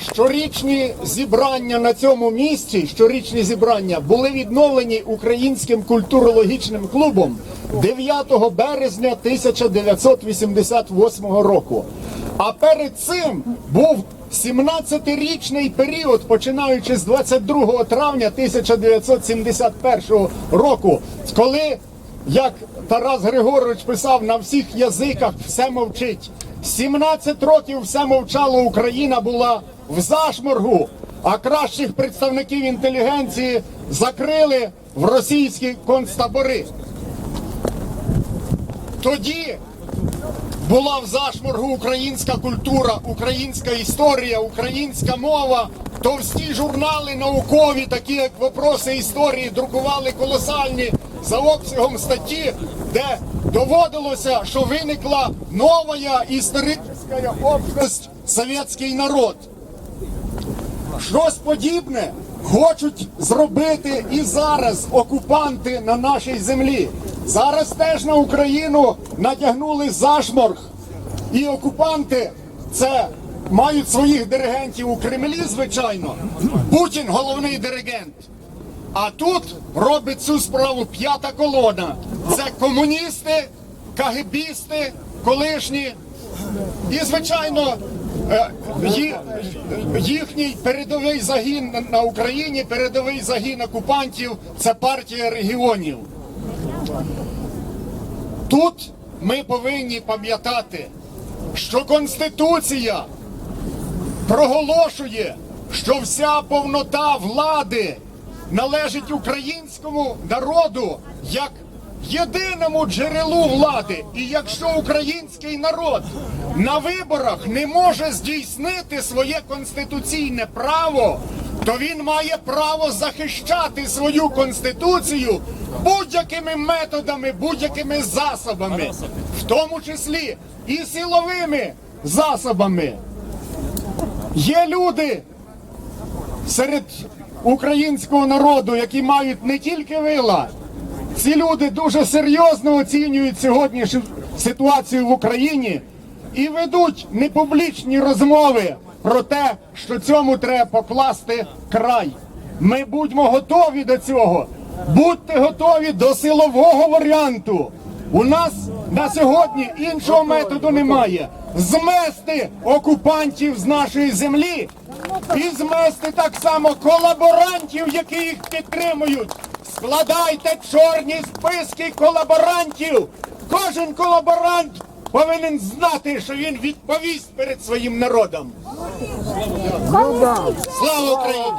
щорічні зібрання на цьому місці, щорічні зібрання були відновлені українським культурологічним клубом 9 березня 1988 року. А перед цим був 17-річний період, починаючи з 22 травня 1971 року, коли, як Тарас Григорович писав, на всіх язиках все мовчить. 17 років все мовчало, Україна була в зашморгу, а кращих представників інтелігенції закрили в російські концтабори. Тоді була в зашморгу українська культура, українська історія, українська мова. Товсті журнали наукові, такі як вопроси історії, друкували колосальні за обсягом статті, де доводилося, що виникла нова історична общність совєтський народ. Щось подібне хочуть зробити і зараз окупанти на нашій землі. Зараз теж на Україну натягнули зашморг. І окупанти це мають своїх диригентів у Кремлі, звичайно. Путін головний диригент. А тут робить цю справу п'ята колона. Це комуністи, кагебісти, колишні. І, звичайно, е, їхній передовий загін на Україні, передовий загін окупантів це партія регіонів. Тут ми повинні пам'ятати, що Конституція проголошує, що вся повнота влади належить українському народу як єдиному джерелу влади. І якщо український народ на виборах не може здійснити своє конституційне право, то він має право захищати свою конституцію будь-якими методами, будь-якими засобами, в тому числі і силовими засобами. Є люди серед українського народу, які мають не тільки вила. Ці люди дуже серйозно оцінюють сьогоднішню ситуацію в Україні і ведуть непублічні розмови про те, що цьому треба покласти край. Ми будьмо готові до цього. Будьте готові до силового варіанту. У нас на сьогодні іншого методу немає. Змести окупантів з нашої землі і змести так само колаборантів, які їх підтримують. Складайте чорні списки колаборантів. Кожен колаборант повинен знати, що він відповість перед своїм народом. Слава Україні!